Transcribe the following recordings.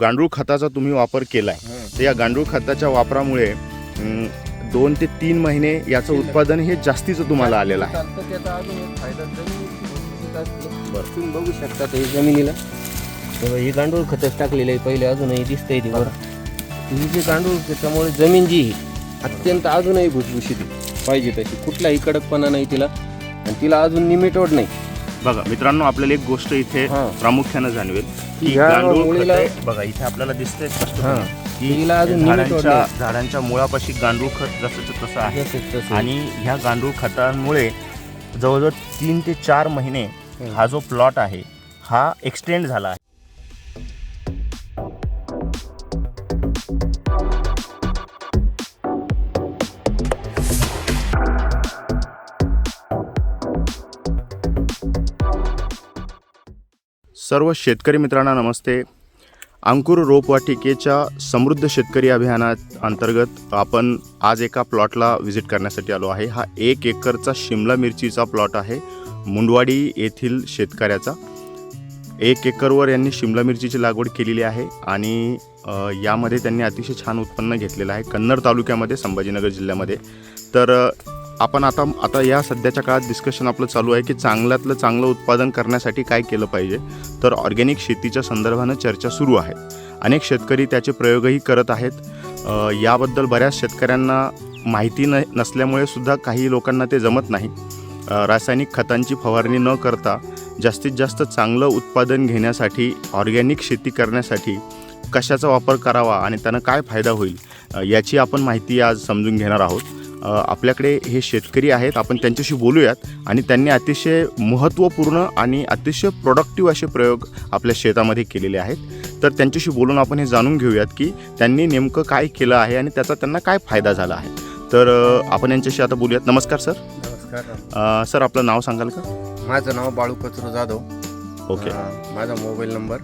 गांडूळ खताचा तुम्ही वापर केलाय. तर या गांडूळ खताच्या वापरामुळे दोन ते तीन महिने याचं. उत्पादन हे जास्तीचं तुम्हाला आलेलं आहे. त्याचा अजून एक फायदा. तुम्ही बघू शकता ते जमिनीला. तेव्हा हे गांडूळ खतच टाकलेलं आहे पहिले अजूनही दिसतंय ते बरं. ही जे गांडूळ त्याच्यामुळे जमीन जी आहे, अत्यंत अजूनही भुसभुशीत आहे. पाहिजे तशी. कुठलाही कडकपणा नाही तिला. आणि तिला अजून निमिटोड नाही. बघा मित्रांनो आपल्याला एक गोष्ट इथे. प्रामुख्याने जाणवेल की ह्या गांडूळ मुळीला- बघा इथे आपल्याला दिसतंय की अजून निमिटोड झाडांच्या. झाडांच्या मुळापाशी गांडूळ खत जसंच तसं आहे तसं. आणि ह्या गांडूळ खतांमुळे जवळजवळ तीन ते चार महिने हा जो प्लॉट आहे हा एक्सटेंड झाला आहे सर्व शेतकरी मित्रांना नमस्ते. अंकुर रोपवाटिकेच्या समृद्ध शेतकरी अभियानात अंतर्गत आपण आज एका प्लॉटला व्हिजिट करण्यासाठी आलो आहे. हा एक एकरचा शिमला मिरचीचा प्लॉट आहे मुंडवाडी येथील शेतकऱ्याचा. एक एकरवर यांनी शिमला मिरचीची लागवड केलेली आहे आणि यामध्ये त्यांनी अतिशय छान उत्पन्न घेतलेलं आहे. कन्नड तालुक्यामध्ये संभाजीनगर जिल्ह्यामध्ये. तर आपण आता आता या सध्याच्या काळात डिस्कशन आपलं चालू आहे की चांगल्यातलं चांगलं उत्पादन करण्यासाठी काय केलं पाहिजे. तर ऑर्गॅनिक शेतीच्या संदर्भानं चर्चा सुरू आहे. अनेक शेतकरी त्याचे प्रयोगही करत आहेत. याबद्दल बऱ्याच शेतकऱ्यांना माहिती न नसल्यामुळे सुद्धा काही लोकांना ते जमत नाही. रासायनिक खतांची फवारणी न करता जास्तीत जास्त चांगलं उत्पादन घेण्यासाठी ऑर्गॅनिक शेती करण्यासाठी कशाचा वापर करावा आणि त्यानं काय फायदा होईल याची आपण माहिती आज समजून घेणार आहोत. आपल्याकडे हे शेतकरी आहेत आपण त्यांच्याशी बोलूयात आणि त्यांनी अतिशय महत्त्वपूर्ण आणि अतिशय प्रोडक्टिव्ह असे प्रयोग आपल्या शेतामध्ये केलेले आहेत. तर त्यांच्याशी बोलून आपण हे जाणून घेऊयात की त्यांनी नेमकं काय केलं आहे आणि त्याचा त्यांना काय फायदा झाला आहे. तर आपण यांच्याशी आता बोलूयात. नमस्कार सर. नमस्कार. सर आपलं नाव सांगाल का? माझं नाव बाळू कचरू जाधव. ओके. माझा मोबाईल नंबर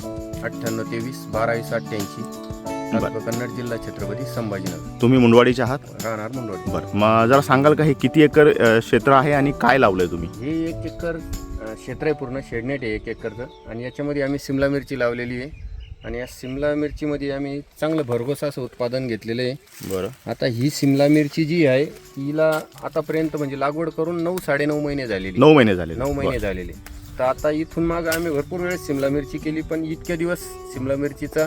अठ्ठ्याण्णव तेवीस बारावीस अठ्ठ्याऐंशी. तालुका कन्नड जिल्हा छत्रपती संभाजीनगर. तुम्ही मुंडवाडीचे आहात? राहणार मुंडवाडी. बरं. मग जरा सांगाल का हे किती एकर अ, क्षेत्र आहे आणि काय लावलंय तुम्ही? हे एक एकर अं, क्षेत्र आहे पूर्ण शेडनेट आहे एक एकरचं. आणि याच्यामध्ये आम्ही सिमला मिरची लावलेली आहे. आणि या सिमला मिरचीमध्ये आम्ही चांगलं भरघोस असं उत्पादन घेतलेलं आहे. बरं. आता ही सिमला मिरची जी आहे हिला आतापर्यंत म्हणजे लागवड करून नऊ साडेनऊ महिने झालेली. नऊ महिने झाले नऊ महिने झालेले. तर आता इथून माग आम्ही भरपूर वेळेस सिमला मिरची केली पण इतक्या दिवस सिमला मिरचीचा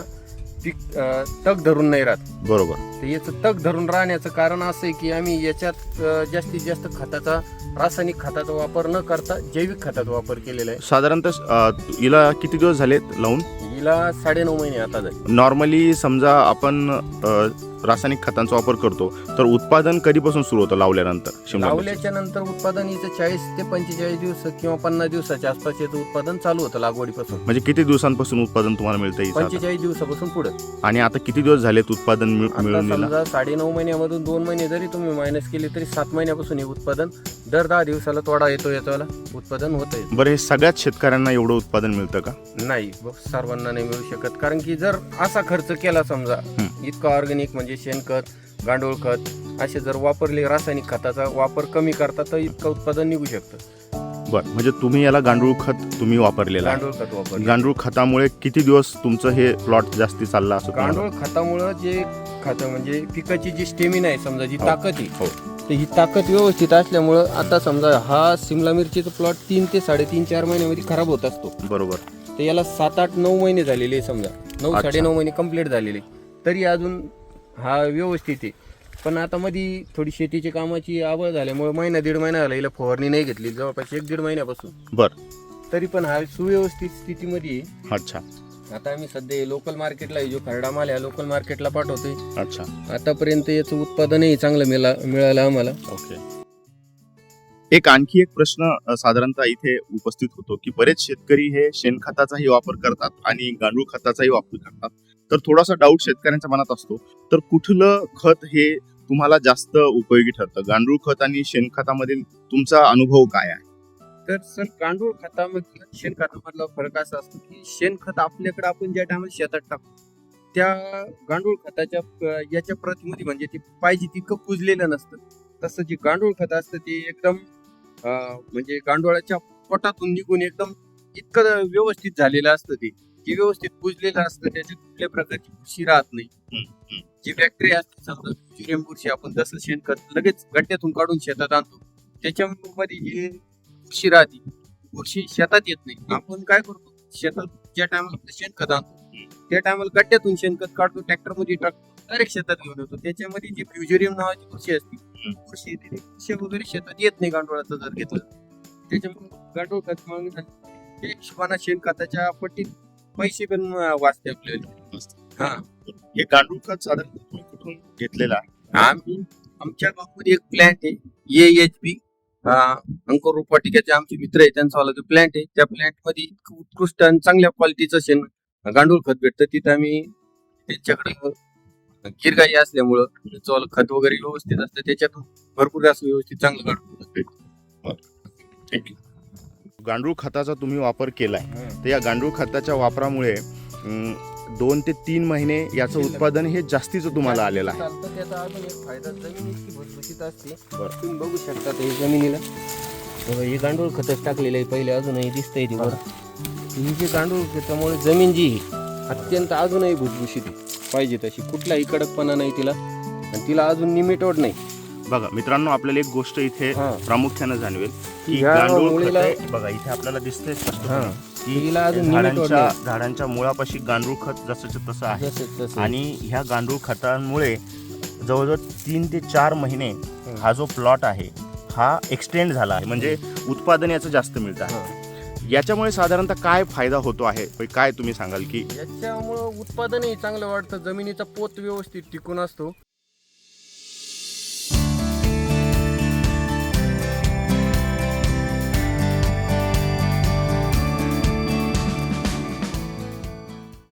अं, तग धरून नाही राहत. बरोबर. तर याचं तग धरून राहण्याचं कारण असं आहे की आम्ही याच्यात अं, जास्तीत जास्त खताचा रासायनिक खताचा वापर न करता जैविक खताचा वापर केलेला आहे. साधारणतः अ, हिला किती दिवस झालेत लावून? हिला साडेनऊ महिने आता जाईल नॉर्मली समजा आपण अ, रासायनिक खतांचा वापर करतो तर उत्पादन कधीपासून सुरू होतं लावल्यानंतर शिमला मिरची? लावल्याच्या नंतर उत्पादन हिचं चाळीस ते पंचेचाळीस दिवस किंवा पन्नास दिवसाच्या आसपास याचं उत्पादन चालू होतं लागवडीपासून. म्हणजे किती दिवसांपासून उत्पादन तुम्हाला मिळतं? पंचेचाळीस दिवसापासून पुढे. आणि आता किती दिवस झालेत उत्पादन मिळ- आता मिळून दिलं समजा साडेनऊ महिन्यामधून दोन महिने जरी तुम्ही मायनस केले तरी सात महिन्यापासून हे उत्पादन दर दहा दिवसाला तोडा येतो याच्याला उत्पादन होत आहे बरं हे सगळ्याच शेतकऱ्यांना एवढं उत्पादन मिळतं का? नाही ब- सर्वांना नाही मिळू शकत. कारण की जर असा खर्च केला समजा इतका ऑर्गॅनिक म्हणजे शेणखत गांडूळ खत असे जर वापरले रासायनिक खताचा वापर कमी करता तर इतकं उत्पादन निघू शकतं बरं म्हणजे तुम्ही याला गांडूळ खत तुम्ही वापरलेलं आहे गांडूळ खत वापर गांडूळ खतामुळे किती दिवस तुमचं हे प्लॉट जास्ती चालला असं? गांडूळ खतामुळं जे खत म्हणजे पिकाची जी स्टेमिना आहे समजा जी हो. ताकद आहे हो. तर ही ताकद व्यवस्थित असल्यामुळं आता समजा हा सिमला मिरचीचा प्लॉट तीन ते साडेतीन चार महिन्यामध्ये खराब होत असतो बरोबर तर याला सात आठ नऊ महिने झालेले आहे समजा नऊ अच्छा. साडे नऊ महिने कंप्लीट झालेले तरी अजून हा व्यवस्थित आहे. पण आता मध्ये थोडी शेतीची कामाची आवड झाल्यामुळे महिना दीड महिना झाला हिला फवारणी नाही घेतली. जवळपास एक दीड महिन्यापासून. बरं. तरी पण हा सुव्यवस्थित स्थितीमध्ये आहे. अच्छा. आता आम्ही सध्या लोकल मार्केटला जो खरडा माल आहे लोकल मार्केटला पाठवतोय. अच्छा. आतापर्यंत याचं उत्पादनही चांगलं मिळा मिळालं आम्हाला. ओके. एक आणखी एक प्रश्न अ, साधारणतः इथे उपस्थित होतो की बरेच शेतकरी हे शेणखताचाही वापर करतात आणि गांडूळ खताचाही वापर करतात. तर थोडासा डाऊट शेतकऱ्यांच्या मनात असतो. तर कुठलं खत हे तुम्हाला जास्त उपयोगी ठरतं? गांडूळ खत आणि शेणखतामधील तुमचा अनुभव काय आहे? तर सर गांडूळ खतामधलं शेणखतामधला फरक असा असतो की शेणखत आपल्याकडे आपण ज्या टायमाला शेतात टाकतो त्या गांडूळ खताच्या याच्या प्रतिमध्ये म्हणजे ते पाहिजे तितकं कुजलेलं नसतं. तसं जे गांडूळ खत असतं ते एकदम म्हणजे गांडूळाच्या पोटातून निघून एकदम इतकं व्यवस्थित झालेलं असतं ते. जे व्यवस्थित कुजलेलं असतं त्याच्यात कुठल्या प्रकारची बुरशी राहत नाही. जी बॅक्टेरिया असते समजा फ्युजेरियम बुरशी आपण जसं शेणखत लगेच गड्ड्यातून काढून शेतात आणतो. त्याच्यामध्ये जी बुरशी राहते बुरशी शेतात येत नाही. आपण काय करतो? शेतात ज्या टायमाला शेणखत आणतो त्या टायमाला गड्ड्यातून शेणखत काढतो ट्रॅक्टरमध्ये टाकतो डायरेक्ट शेतात घेऊन येतो. त्याच्यामध्ये जी फ्युजेरियम नावाची बुरशी असते बुरशी येते ती बुरशी वगैरे शेतात येत नाही गांडोळाचं जर घेतलं त्याच्यामुळे गांडोळ खत मग त्या हिशोबानं शेणखताच्या पट्टीत पैसे पण वाचते आपल्याला. हा. हे गांडूळ खत साधारण तुम्ही कुठून घेतलेलं आहे? आम्ही आमच्या गावामध्ये एक प्लॅन्ट आहे ए एच पी अंकुर रोपवाटिकेचे आमचे मित्र आहे त्यांचा वाला जो प्लॅन्ट आहे त्या प्लॅन्टमध्ये इतकं उत्कृष्ट आणि चांगल्या क्वालिटीचं शेण गांडूळ खत भेटतं. तिथं आम्ही त्यांच्याकडे गिरगाई असल्यामुळं त्याचं खत वगैरे व्यवस्थित असतं. त्याच्यातून भरपूर असं व्यवस्थित चांगलं गांडूळ थँक्यू गांडूळ खताचा तुम्ही वापर केलाय तर या गांडूळ खताच्या वापरामुळे अं, दोन ते तीन महिने याचं उत्पादन हे जास्तीचं तुम्हाला आलेलं आहे. चालतं त्याचा अजून एक फायदा जमीन इतकी भुसभुशीत असते. बरं. तुम्ही बघू शकता ते जमिनीला. बघा, हे गांडूळ खतच टाकलेलं आहे पहिले अजूनही दिसतंय ते. बरं. ही जी गांडूळ खतामुळे जमीन जी आहे, अत्यंत अजूनही भुसभुशीत आहे. पाहिजे तशी. कुठलाही कडकपणा नाही तिला. आणि तिला अजून निमिटोड नाही. बघा मित्रांनो आपल्याला एक गोष्ट इथे हा. प्रामुख्याने जाणवेल. की ह्या गांडूळ मुळीला- खत बघा इथे आपल्याला दिसतंय स्पष्टपणे की तिला अजून निमिटोड झाडांच्या मुळापाशी गांडूळ खत जसंच्या तसं आहे. जसं- तसं. आणि ह्या गांडूळ खतांमुळे जवळजवळ तीन ते चार महिने हा. जो प्लॉट आहे हा एक्सटेंड झाला आहे. म्हणजे उत्पादन याचं जास्त मिळतं आहे. याच्यामुळे साधारणतः काय फायदा होतो आहे? म्हणजे काय तुम्ही सांगाल की? याच्यामुळं उत्पादनही चांगलं वाढतं. जमिनीचा पोत व्यवस्थित टिकून असतो.